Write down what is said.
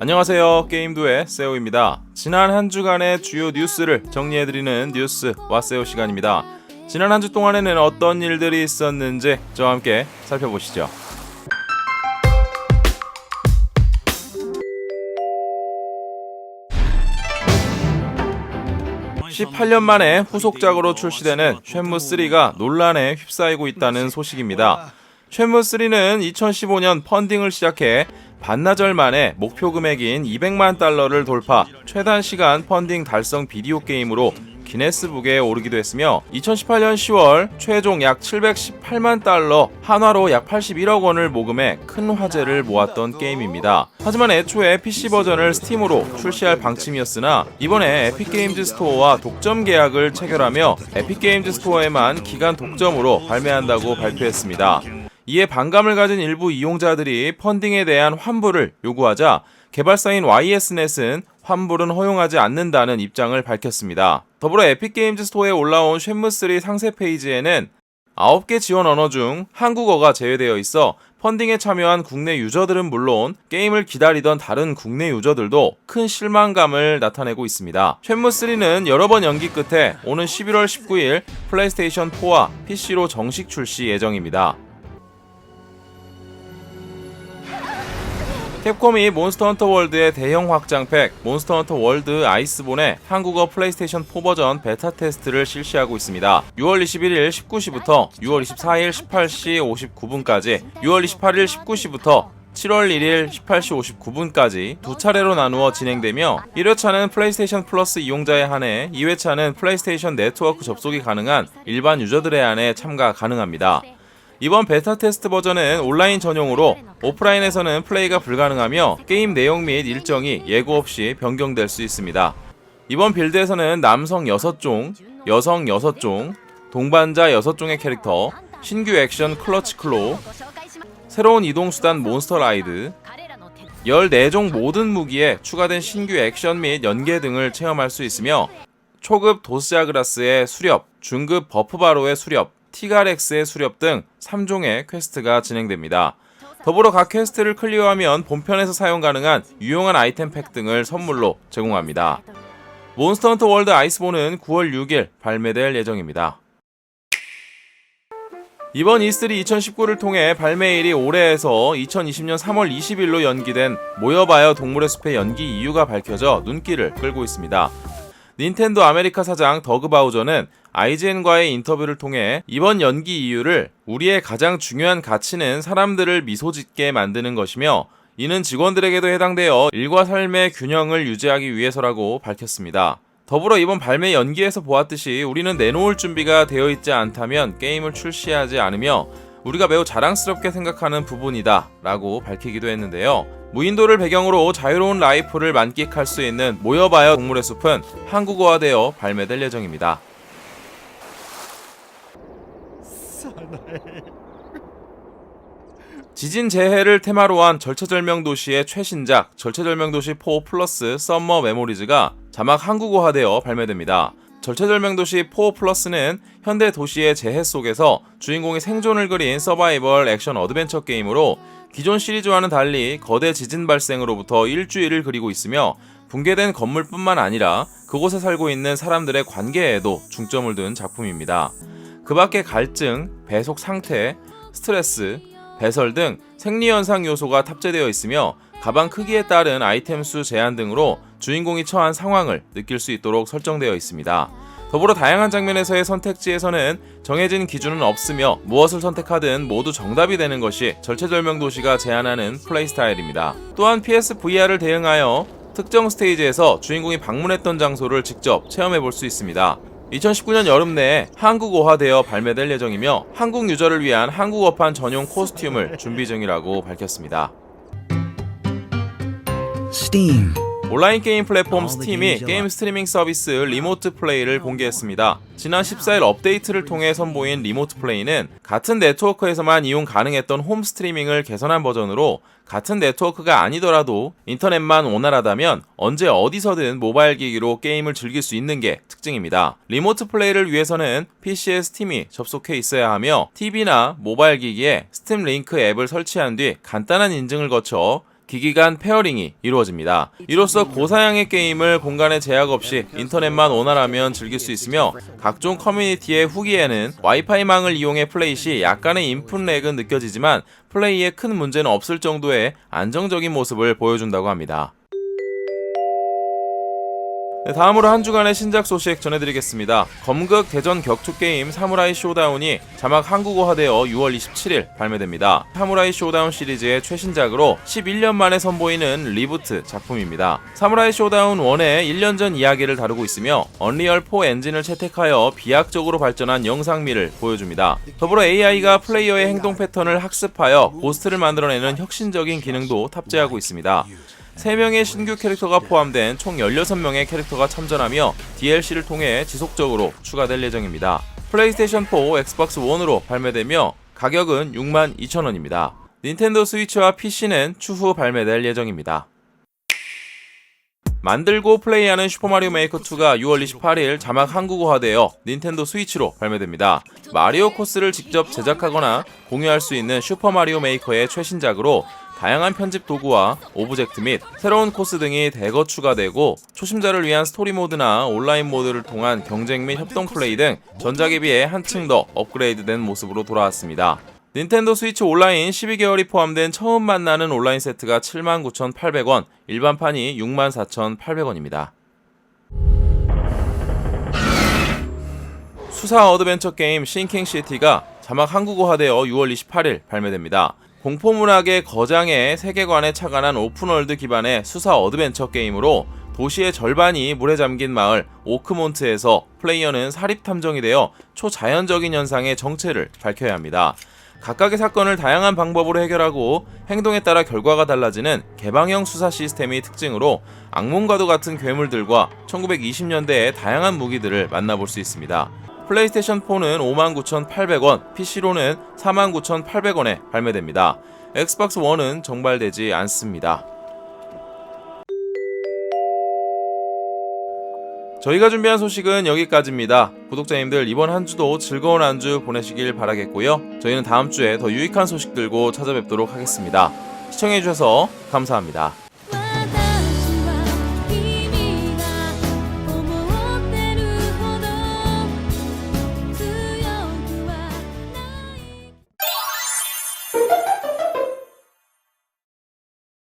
안녕하세요. 게임도의 세오입니다. 지난 한 주간의 주요 뉴스를 정리해드리는 뉴스 와세오 시간입니다. 지난 한 주 동안에는 어떤 일들이 있었는지 저와 함께 살펴보시죠. 18년 만에 후속작으로 출시되는 쉐무 3가 논란에 휩싸이고 있다는 소식입니다. 쉐무 3는 2015년 펀딩을 시작해 반나절 만에 목표 금액인 200만 달러를 돌파, 최단 시간 펀딩 달성 비디오 게임으로 기네스북에 오르기도 했으며 2018년 10월 최종 약 718만 달러 한화로 약 81억 원을 모금해 큰 화제를 모았던 게임입니다. 하지만 애초에 PC 버전을 스팀으로 출시할 방침이었으나 이번에 에픽게임즈 스토어와 독점 계약을 체결하며 에픽게임즈 스토어에만 기간 독점으로 발매한다고 발표했습니다. 이에 반감을 가진 일부 이용자들이 펀딩에 대한 환불을 요구하자 개발사인 YSNet은 환불은 허용하지 않는다는 입장을 밝혔습니다. 더불어 에픽게임즈 스토어에 올라온 쉐무3 상세 페이지에는 9개 지원 언어 중 한국어가 제외되어 있어 펀딩에 참여한 국내 유저들은 물론 게임을 기다리던 다른 국내 유저들도 큰 실망감을 나타내고 있습니다. 쉐무3는 여러 번 연기 끝에 오는 11월 19일 플레이스테이션 4와 PC로 정식 출시 예정입니다. 캡콤이 몬스터 헌터 월드의 대형 확장팩 몬스터 헌터 월드 아이스본의 한국어 플레이스테이션 4 버전 베타 테스트를 실시하고 있습니다. 6월 21일 19시부터 6월 24일 18시 59분까지 6월 28일 19시부터 7월 1일 18시 59분까지 두 차례로 나누어 진행되며 1회차는 플레이스테이션 플러스 이용자에 한해 2회차는 플레이스테이션 네트워크 접속이 가능한 일반 유저들에 한해 참가 가능합니다. 이번 베타 테스트 버전은 온라인 전용으로 오프라인에서는 플레이가 불가능하며 게임 내용 및 일정이 예고 없이 변경될 수 있습니다. 이번 빌드에서는 남성 6종, 여성 6종, 동반자 6종의 캐릭터, 신규 액션 클러치 클로, 새로운 이동수단 몬스터 라이드, 14종 모든 무기에 추가된 신규 액션 및 연계 등을 체험할 수 있으며 초급 도스자그라스의 수렵, 중급 버프바로의 수렵, 티가렉스의 수렵 등 3종의 퀘스트가 진행됩니다. 더불어 각 퀘스트를 클리어하면 본편에서 사용 가능한 유용한 아이템 팩 등을 선물로 제공합니다. 몬스터 헌터 월드 아이스본은 9월 6일 발매될 예정입니다. 이번 E3 2019를 통해 발매일이 올해에서 2020년 3월 20일로 연기된 모여봐요 동물의 숲의 연기 이유가 밝혀져 눈길을 끌고 있습니다. 닌텐도 아메리카 사장 더그 바우저는 IGN과의 인터뷰를 통해 이번 연기 이유를 우리의 가장 중요한 가치는 사람들을 미소 짓게 만드는 것이며 이는 직원들에게도 해당되어 일과 삶의 균형을 유지하기 위해서라고 밝혔습니다. 더불어 이번 발매 연기에서 보았듯이 우리는 내놓을 준비가 되어 있지 않다면 게임을 출시하지 않으며 우리가 매우 자랑스럽게 생각하는 부분이다 라고 밝히기도 했는데요. 무인도를 배경으로 자유로운 라이프를 만끽할 수 있는 모여봐요 동물의 숲은 한국어화되어 발매될 예정입니다. 지진 재해를 테마로 한 절체절명 도시의 최신작 절체절명 도시 4 플러스 썸머 메모리즈가 자막 한국어화되어 발매됩니다. 절체절명 도시 4 플러스는 현대 도시의 재해 속에서 주인공이 생존을 그린 서바이벌 액션 어드벤처 게임으로 기존 시리즈와는 달리 거대 지진 발생으로부터 일주일을 그리고 있으며 붕괴된 건물뿐만 아니라 그곳에 살고 있는 사람들의 관계에도 중점을 둔 작품입니다. 그 밖에 갈증, 배속 상태, 스트레스, 배설 등 생리현상 요소가 탑재되어 있으며 가방 크기에 따른 아이템 수 제한 등으로 주인공이 처한 상황을 느낄 수 있도록 설정되어 있습니다. 더불어 다양한 장면에서의 선택지에서는 정해진 기준은 없으며 무엇을 선택하든 모두 정답이 되는 것이 절체절명 도시가 제안하는 플레이 스타일입니다. 또한 PSVR을 대응하여 특정 스테이지에서 주인공이 방문했던 장소를 직접 체험해 볼 수 있습니다. 2019년 여름 내에 한국어화되어 발매될 예정이며 한국 유저를 위한 한국어판 전용 코스튬을 준비 중이라고 밝혔습니다. Steam. 온라인 게임 플랫폼 스팀이 게임 스트리밍 서비스 리모트 플레이를 공개했습니다. 지난 14일 업데이트를 통해 선보인 리모트 플레이는 같은 네트워크에서만 이용 가능했던 홈 스트리밍을 개선한 버전으로 같은 네트워크가 아니더라도 인터넷만 원활하다면 언제 어디서든 모바일 기기로 게임을 즐길 수 있는 게 특징입니다. 리모트 플레이를 위해서는 PC에 스팀이 접속해 있어야 하며 TV나 모바일 기기에 스팀 링크 앱을 설치한 뒤 간단한 인증을 거쳐 기기 간 페어링이 이루어집니다. 이로써 고사양의 게임을 공간에 제약 없이 인터넷만 원활하면 즐길 수 있으며 각종 커뮤니티의 후기에는 와이파이망을 이용해 플레이 시 약간의 인풋 렉은 느껴지지만 플레이에 큰 문제는 없을 정도의 안정적인 모습을 보여준다고 합니다. 네, 다음으로 한 주간의 신작 소식 전해드리겠습니다. 검극 대전 격투 게임 사무라이 쇼다운이 자막 한국어화되어 6월 27일 발매됩니다. 사무라이 쇼다운 시리즈의 최신작으로 11년 만에 선보이는 리부트 작품입니다. 사무라이 쇼다운 1의 1년 전 이야기를 다루고 있으며 언리얼 4 엔진을 채택하여 비약적으로 발전한 영상미를 보여줍니다. 더불어 AI가 플레이어의 행동 패턴을 학습하여 고스트를 만들어내는 혁신적인 기능도 탑재하고 있습니다. 3명의 신규 캐릭터가 포함된 총 16명의 캐릭터가 참전하며 DLC를 통해 지속적으로 추가될 예정입니다. 플레이스테이션 4, 엑스박스 1으로 발매되며 가격은 62,000원입니다. 닌텐도 스위치와 PC는 추후 발매될 예정입니다. 만들고 플레이하는 슈퍼마리오 메이커 2가 6월 28일 자막 한국어화되어 닌텐도 스위치로 발매됩니다. 마리오 코스를 직접 제작하거나 공유할 수 있는 슈퍼마리오 메이커의 최신작으로 다양한 편집 도구와 오브젝트 및 새로운 코스 등이 대거 추가되고 초심자를 위한 스토리 모드나 온라인 모드를 통한 경쟁 및 협동 플레이 등 전작에 비해 한층 더 업그레이드된 모습으로 돌아왔습니다. 닌텐도 스위치 온라인 12개월이 포함된 처음 만나는 온라인 세트가 79,800원, 일반판이 64,800원입니다. 수사 어드벤처 게임 싱킹 시티가 자막 한국어화되어 6월 28일 발매됩니다. 공포문학의 거장의 세계관에 착안한 오픈월드 기반의 수사 어드벤처 게임으로 도시의 절반이 물에 잠긴 마을 오크몬트에서 플레이어는 사립 탐정이 되어 초자연적인 현상의 정체를 밝혀야 합니다. 각각의 사건을 다양한 방법으로 해결하고 행동에 따라 결과가 달라지는 개방형 수사 시스템이 특징으로 악몽과도 같은 괴물들과 1920년대의 다양한 무기들을 만나볼 수 있습니다. 플레이스테이션 4는 59,800원, PC로는 49,800원에 발매됩니다. 엑스박스 1은 정발되지 않습니다. 저희가 준비한 소식은 여기까지입니다. 구독자님들 이번 한 주도 즐거운 한 주 보내시길 바라겠고요. 저희는 다음 주에 더 유익한 소식 들고 찾아뵙도록 하겠습니다. 시청해주셔서 감사합니다.